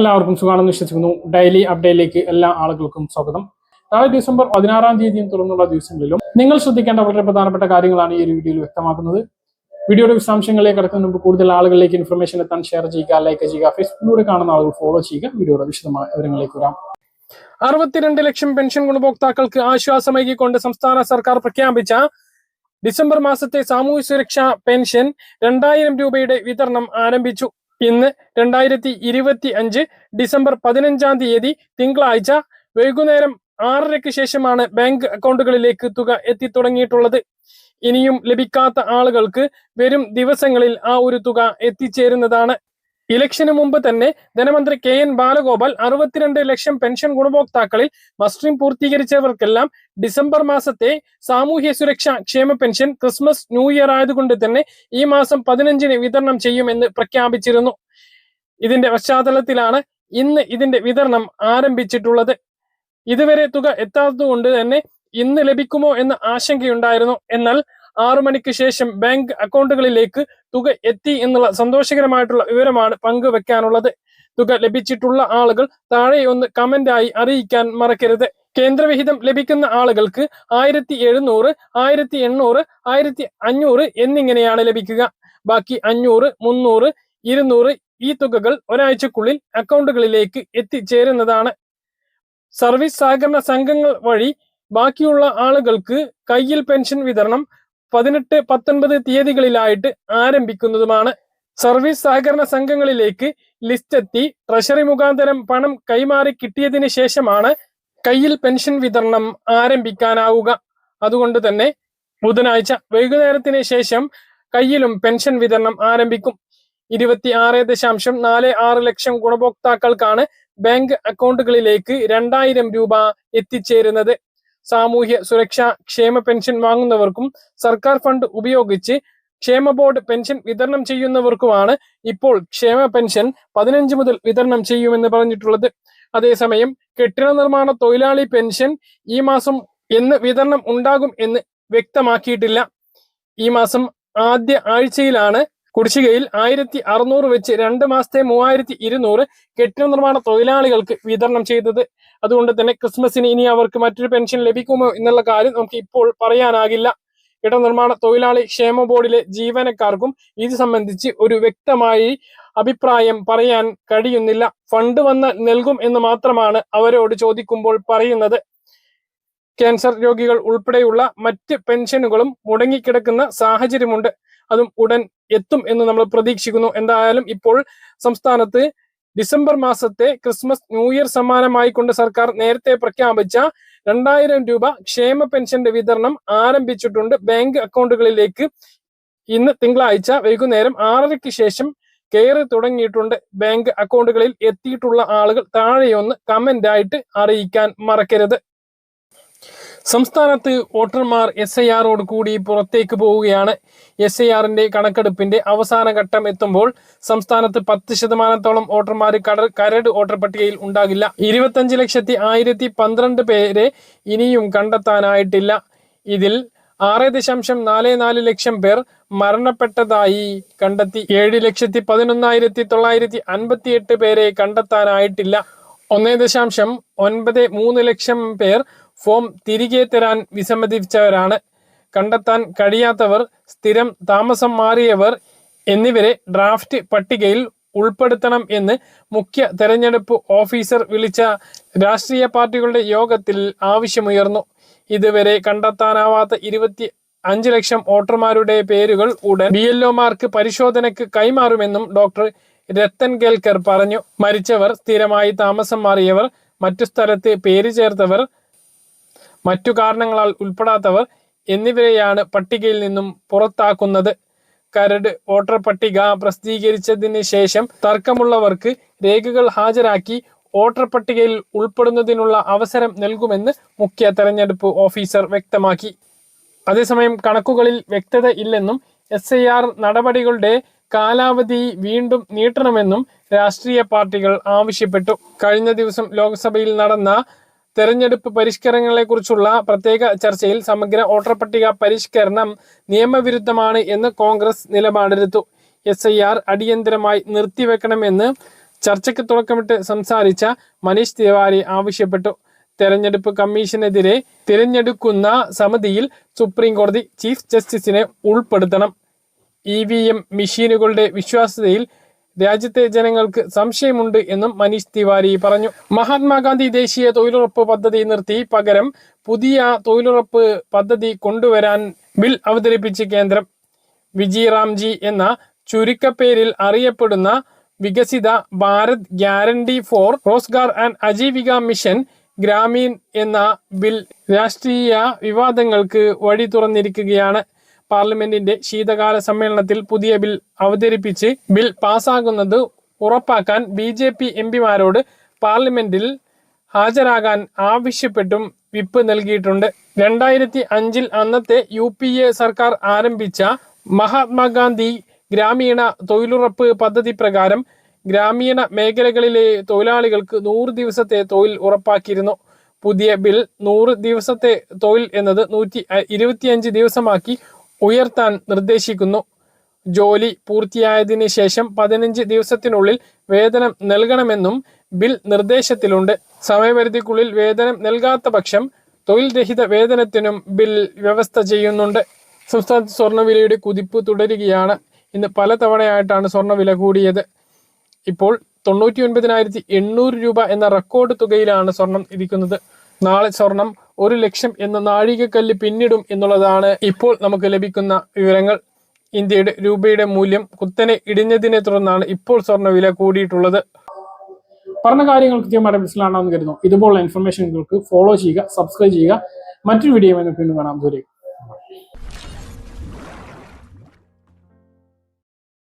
എല്ലാവർക്കും സുഖമാണെന്ന് വിശ്വസിക്കുന്നു. ഡെയിലി അപ്ഡേറ്റിലേക്ക് എല്ലാ ആളുകൾക്കും സ്വാഗതം. നാളെ ഡിസംബർ പതിനാറാം തീയതിയും തുടർന്നുള്ള ദിവസങ്ങളിലും നിങ്ങൾ ശ്രദ്ധിക്കേണ്ട വളരെ പ്രധാനപ്പെട്ട കാര്യങ്ങളാണ് ഈ ഒരു വീഡിയോയിൽ വ്യക്തമാക്കുന്നത്. വീഡിയോയുടെ വിശദാംശങ്ങളിലേക്ക് കിടക്കുന്ന മുമ്പ് കൂടുതൽ ആളുകളിലേക്ക് ഇൻഫർമേഷൻ എത്താൻ ഷെയർ ചെയ്യുക ലൈക്ക് ചെയ്യുക ഫേസ്ബുക്കിലൂടെ കാണുന്ന ആളുകൾ ഫോളോ ചെയ്യുക. വീഡിയോയുടെ വിശദമായ വിവരങ്ങളിലേക്ക് വരാം. അറുപത്തിരണ്ട് ലക്ഷം പെൻഷൻ ഗുണഭോക്താക്കൾക്ക് ആശ്വാസമേകിക്കൊണ്ട് സംസ്ഥാന സർക്കാർ പ്രഖ്യാപിച്ച ഡിസംബർ മാസത്തെ സാമൂഹ്യ സുരക്ഷാ പെൻഷൻ രണ്ടായിരം രൂപയുടെ വിതരണം ആരംഭിച്ചു. ഇന്ന് രണ്ടായിരത്തി ഇരുപത്തി അഞ്ച് ഡിസംബർ പതിനഞ്ചാം തീയതി തിങ്കളാഴ്ച വൈകുന്നേരം ആറരയ്ക്ക് ശേഷമാണ് ബാങ്ക് അക്കൗണ്ടുകളിലേക്ക് തുക എത്തിത്തുടങ്ങിയിട്ടുള്ളത്. ഇനിയും ലഭിക്കാത്ത ആളുകൾക്ക് വരും ദിവസങ്ങളിൽ ആ ഒരു തുക എത്തിച്ചേരുന്നതാണ്. ഇലക്ഷന് മുമ്പ് തന്നെ ധനമന്ത്രി കെ എൻ ബാലഗോപാൽ അറുപത്തിരണ്ട് ലക്ഷം പെൻഷൻ ഗുണഭോക്താക്കളിൽ മസ്റ്ററിംഗ് പൂർത്തീകരിച്ചവർക്കെല്ലാം ഡിസംബർ മാസത്തെ സാമൂഹ്യ സുരക്ഷാ ക്ഷേമ പെൻഷൻ ക്രിസ്മസ് ന്യൂ ഇയർ ആയതുകൊണ്ട് തന്നെ ഈ മാസം പതിനഞ്ചിന് വിതരണം ചെയ്യുമെന്ന് പ്രഖ്യാപിച്ചിരുന്നു. ഇതിന്റെ പശ്ചാത്തലത്തിലാണ് ഇന്ന് ഇതിന്റെ വിതരണം ആരംഭിച്ചിട്ടുള്ളത്. ഇതുവരെ തുക എത്താത്തതുകൊണ്ട് തന്നെ ഇന്ന് ലഭിക്കുമോ എന്ന ആശങ്കയുണ്ടായിരുന്നു. എന്നാൽ ആറു മണിക്ക് ശേഷം ബാങ്ക് അക്കൗണ്ടുകളിലേക്ക് തുക എത്തി എന്നുള്ള സന്തോഷകരമായിട്ടുള്ള വിവരമാണ് പങ്കുവെക്കാനുള്ളത്. തുക ലഭിച്ചിട്ടുള്ള ആളുകൾ താഴെ ഒന്ന് കമന്റായി അറിയിക്കാൻ മറക്കരുത്. കേന്ദ്രവിഹിതം ലഭിക്കുന്ന ആളുകൾക്ക് ആയിരത്തി എഴുന്നൂറ് ആയിരത്തി എണ്ണൂറ് ആയിരത്തി അഞ്ഞൂറ് എന്നിങ്ങനെയാണ് ലഭിക്കുക. ബാക്കി അഞ്ഞൂറ് മുന്നൂറ് ഇരുന്നൂറ് ഈ തുകകൾ ഒരാഴ്ചക്കുള്ളിൽ അക്കൗണ്ടുകളിലേക്ക് എത്തിച്ചേരുന്നതാണ്. സർവീസ് സഹകരണ സംഘങ്ങൾ വഴി ബാക്കിയുള്ള ആളുകൾക്ക് കയ്യിൽ പെൻഷൻ വിതരണം പതിനെട്ട് പത്തൊൻപത് തീയതികളിലായിട്ട് ആരംഭിക്കുന്നതുമാണ്. സർവീസ് സഹകരണ സംഘങ്ങളിലേക്ക് ലിസ്റ്റ് എത്തി ട്രഷറി മുഖാന്തരം പണം കൈമാറി കിട്ടിയതിന് ശേഷമാണ് കയ്യിൽ പെൻഷൻ വിതരണം ആരംഭിക്കാനാവുക. അതുകൊണ്ട് തന്നെ ബുധനാഴ്ച വൈകുന്നേരത്തിന് ശേഷം കയ്യിലും പെൻഷൻ വിതരണം ആരംഭിക്കും. ഇരുപത്തി ആറ് ദശാംശം നാല് ആറ് ലക്ഷം ഗുണഭോക്താക്കൾക്കാണ് ബാങ്ക് അക്കൗണ്ടുകളിലേക്ക് രണ്ടായിരം രൂപ എത്തിച്ചേരുന്നത്. സാമൂഹ്യ സുരക്ഷാ ക്ഷേമ പെൻഷൻ വാങ്ങുന്നവർക്കും സർക്കാർ ഫണ്ട് ഉപയോഗിച്ച് ക്ഷേമ ബോർഡ് പെൻഷൻ വിതരണം ചെയ്യുന്നവർക്കുമാണ് ഇപ്പോൾ ക്ഷേമ പെൻഷൻ പതിനഞ്ച് മുതൽ വിതരണം ചെയ്യുമെന്ന് പറഞ്ഞിട്ടുള്ളത്. അതേസമയം കെട്ടിട നിർമ്മാണ തൊഴിലാളി പെൻഷൻ ഈ മാസം എന്ന് വിതരണം ഉണ്ടാകും എന്ന് വ്യക്തമാക്കിയിട്ടില്ല. ഈ മാസം ആദ്യ ആഴ്ചയിലാണ് കുടിശ്ശികയിൽ ആയിരത്തി അറുന്നൂറ് വെച്ച് രണ്ട് മാസത്തെ മൂവായിരത്തി ഇരുന്നൂറ് കെട്ടിട നിർമ്മാണ തൊഴിലാളികൾക്ക് വിതരണം ചെയ്തത്. അതുകൊണ്ട് തന്നെ ക്രിസ്മസിന് ഇനി അവർക്ക് മറ്റൊരു പെൻഷൻ ലഭിക്കുമോ എന്നുള്ള കാര്യം നമുക്ക് ഇപ്പോൾ പറയാനാകില്ല. കെട്ടിട നിർമ്മാണ തൊഴിലാളി ക്ഷേമ ബോർഡിലെ ജീവനക്കാർക്കും ഇത് സംബന്ധിച്ച് ഒരു വ്യക്തമായി അഭിപ്രായം പറയാൻ കഴിയുന്നില്ല. ഫണ്ട് വന്ന് നൽകും എന്ന് മാത്രമാണ് അവരോട് ചോദിക്കുമ്പോൾ പറയുന്നത്. ക്യാൻസർ രോഗികൾ ഉൾപ്പെടെയുള്ള മറ്റ് പെൻഷനുകളും മുടങ്ങിക്കിടക്കുന്ന സാഹചര്യമുണ്ട്. അതും ഉടൻ എത്തും എന്ന് നമ്മൾ പ്രതീക്ഷിക്കുന്നു. എന്തായാലും ഇപ്പോൾ സംസ്ഥാനത്ത് ഡിസംബർ മാസത്തെ ക്രിസ്മസ് ന്യൂ ഇയർ സമ്മാനമായി കൊണ്ട് സർക്കാർ നേരത്തെ പ്രഖ്യാപിച്ച രണ്ടായിരം രൂപ ക്ഷേമ പെൻഷന്റെ വിതരണം ആരംഭിച്ചിട്ടുണ്ട്. ബാങ്ക് അക്കൗണ്ടുകളിലേക്ക് ഇന്ന് തിങ്കളാഴ്ച വൈകുന്നേരം ആറരയ്ക്ക് ശേഷം കയറി തുടങ്ങിയിട്ടുണ്ട്. ബാങ്ക് അക്കൗണ്ടുകളിൽ എത്തിയിട്ടുള്ള ആളുകൾ താഴെയൊന്ന് കമന്റ് ആയിട്ട് അറിയിക്കാൻ മറക്കരുത്. സംസ്ഥാനത്ത് വോട്ടർമാർ എസ് ഐ ആറോട് കൂടി പുറത്തേക്ക് പോവുകയാണ്. എസ് ഐ ആറിന്റെ കണക്കെടുപ്പിന്റെ അവസാന ഘട്ടം എത്തുമ്പോൾ സംസ്ഥാനത്ത് പത്ത് ശതമാനത്തോളം വോട്ടർമാർ കട കരട് വോട്ടർ പട്ടികയിൽ ഉണ്ടാകില്ല. ഇരുപത്തഞ്ച് ലക്ഷത്തി ആയിരത്തി പന്ത്രണ്ട് പേരെ ഇനിയും കണ്ടെത്താനായിട്ടില്ല. ഇതിൽ ആറ് ദശാംശം നാല് നാല് ലക്ഷം പേർ മരണപ്പെട്ടതായി കണ്ടെത്തി. ഏഴ് ലക്ഷത്തി പതിനൊന്നായിരത്തി തൊള്ളായിരത്തി അൻപത്തി എട്ട് പേരെ കണ്ടെത്താനായിട്ടില്ല. ഒന്നേ ദശാംശം ഒൻപത് മൂന്ന് ലക്ഷം പേർ ഫോം തിരികെ തരാൻ വിസമ്മതിച്ചവരാണ്. കണ്ടെത്താൻ കഴിയാത്തവർ സ്ഥിരം താമസം മാറിയവർ എന്നിവരെ ഡ്രാഫ്റ്റ് പട്ടികയിൽ ഉൾപ്പെടുത്തണം എന്ന് മുഖ്യ തെരഞ്ഞെടുപ്പ് ഓഫീസർ വിളിച്ച രാഷ്ട്രീയ പാർട്ടികളുടെ യോഗത്തിൽ ആവശ്യമുയർന്നു. ഇതുവരെ കണ്ടെത്താനാവാത്ത ഇരുപത്തി അഞ്ച് ലക്ഷം വോട്ടർമാരുടെ പേരുകൾ ഉടൻ ബി എൽ ഒമാർക്ക് പരിശോധനയ്ക്ക് കൈമാറുമെന്നും ഡോക്ടർ രത്തൻ കേൽക്കർ പറഞ്ഞു. മരിച്ചവർ സ്ഥിരമായി താമസം മാറിയവർ മറ്റു സ്ഥലത്ത് പേര് ചേർത്തവർ മറ്റു കാരണങ്ങളാൽ ഉൾപ്പെടാത്തവർ എന്നിവരെയാണ് പട്ടികയിൽ നിന്നും പുറത്താക്കുന്നത്. കരട് വോട്ടർ പട്ടിക പ്രസിദ്ധീകരിച്ചതിന് ശേഷം തർക്കമുള്ളവർക്ക് രേഖകൾ ഹാജരാക്കി വോട്ടർ പട്ടികയിൽ ഉൾപ്പെടുന്നതിനുള്ള അവസരം നൽകുമെന്ന് മുഖ്യ തെരഞ്ഞെടുപ്പ് ഓഫീസർ വ്യക്തമാക്കി. അതേസമയം കണക്കുകളിൽ വ്യക്തത ഇല്ലെന്നും എസ് ഐ ആർ നടപടികളുടെ കാലാവധി വീണ്ടും നീട്ടണമെന്നും രാഷ്ട്രീയ പാർട്ടികൾ ആവശ്യപ്പെട്ടു. കഴിഞ്ഞ ദിവസം ലോക്സഭയിൽ നടന്ന തെരഞ്ഞെടുപ്പ് പരിഷ്കരണങ്ങളെക്കുറിച്ചുള്ള പ്രത്യേക ചർച്ചയിൽ സമഗ്ര വോട്ടർ പട്ടിക പരിഷ്കരണം നിയമവിരുദ്ധമാണ് എന്ന് കോൺഗ്രസ് നിലപാടെടുത്തു. എസ് ഐ ആർ അടിയന്തരമായി നിർത്തിവെക്കണമെന്ന് ചർച്ചയ്ക്ക് തുടക്കമിട്ട് സംസാരിച്ച മനീഷ് തിവാരി ആവശ്യപ്പെട്ടു. തെരഞ്ഞെടുപ്പ് കമ്മീഷനെതിരെ തിരഞ്ഞെടുക്കുന്ന സമിതിയിൽ സുപ്രീം കോടതി ചീഫ് ജസ്റ്റിസിനെ ഉൾപ്പെടുത്തണം. ഇ വി എം മെഷീനുകളുടെ വിശ്വാസ്യതയിൽ രാജ്യത്തെ ജനങ്ങൾക്ക് സംശയമുണ്ട് എന്നും മനീഷ് തിവാരി പറഞ്ഞു. മഹാത്മാഗാന്ധി ദേശീയ തൊഴിലുറപ്പ് പദ്ധതി നിർത്തി. പകരം പുതിയ തൊഴിലുറപ്പ് പദ്ധതി കൊണ്ടുവരാൻ ബിൽ അവതരിപ്പിച്ച് കേന്ദ്രം. വിജി റാംജി എന്ന ചുരുക്കപ്പേരിൽ അറിയപ്പെടുന്ന Viksit Bharat guarantee for Rozgar and Ajeevika mission Gramin എന്ന ബിൽ രാഷ്ട്രീയ വിവാദങ്ങൾക്ക് വഴി തുറന്നിരിക്കുകയാണ്. പാർലമെന്റിന്റെ ശീതകാല സമ്മേളനത്തിൽ പുതിയ ബിൽ അവതരിപ്പിച്ച് ബിൽ പാസ്സാകുന്നത് ഉറപ്പാക്കാൻ ബി ജെ പി എം പിമാരോട് പാർലമെന്റിൽ ഹാജരാകാൻ ആവശ്യപ്പെട്ടും വിപ്പ് നൽകിയിട്ടുണ്ട്. രണ്ടായിരത്തി അഞ്ചിൽ അന്നത്തെ യു പി എ സർക്കാർ ആരംഭിച്ച മഹാത്മാഗാന്ധി ഗ്രാമീണ തൊഴിലുറപ്പ് പദ്ധതി പ്രകാരം ഗ്രാമീണ മേഖലകളിലെ തൊഴിലാളികൾക്ക് നൂറ് ദിവസത്തെ തൊഴിൽ ഉറപ്പാക്കിയിരുന്നു. പുതിയ ബിൽ നൂറ് ദിവസത്തെ തൊഴിൽ എന്നത് നൂറ്റി ഇരുപത്തിയഞ്ച് ദിവസമാക്കി ഉയർത്താൻ നിർദ്ദേശിക്കുന്നു. ജോലി പൂർത്തിയായതിനു ശേഷം പതിനഞ്ച് ദിവസത്തിനുള്ളിൽ വേതനം നൽകണമെന്നും ബിൽ നിർദ്ദേശത്തിലുണ്ട്. സമയപരിധിക്കുള്ളിൽ വേതനം നൽകാത്ത പക്ഷം തൊഴിൽ രഹിത വേതനത്തിനും ബിൽ വ്യവസ്ഥ ചെയ്യുന്നുണ്ട്. സംസ്ഥാനത്ത് സ്വർണവിലയുടെ കുതിപ്പ് തുടരുകയാണ്. ഇന്ന് പലതവണയായിട്ടാണ് സ്വർണവില കൂടിയത്. ഇപ്പോൾ തൊണ്ണൂറ്റി ഒൻപതിനായിരത്തി എണ്ണൂറ് രൂപ എന്ന റെക്കോർഡ് തുകയിലാണ് സ്വർണം ഇരിക്കുന്നത്. നാളെ സ്വർണം ഒരു ലക്ഷം എന്ന നാഴികക്കല്ല് പിന്നിടും എന്നുള്ളതാണ് ഇപ്പോൾ നമുക്ക് ലഭിക്കുന്ന വിവരങ്ങൾ. ഇന്ത്യയുടെ രൂപയുടെ മൂല്യം കുത്തനെ ഇടിഞ്ഞതിനെ തുടർന്നാണ് ഇപ്പോൾ സ്വർണവില കൂടിയിട്ടുള്ളത്. പറഞ്ഞ കാര്യങ്ങൾ കൃത്യമായിട്ട് മനസ്സിലാണെന്ന് കരുതുന്നു. ഇതുപോലുള്ള ഇൻഫർമേഷനുകൾക്ക് ഫോളോ ചെയ്യുക സബ്സ്ക്രൈബ് ചെയ്യുക. മറ്റൊരു വീഡിയോ വീണ്ടും കാണാം. ദൂരെ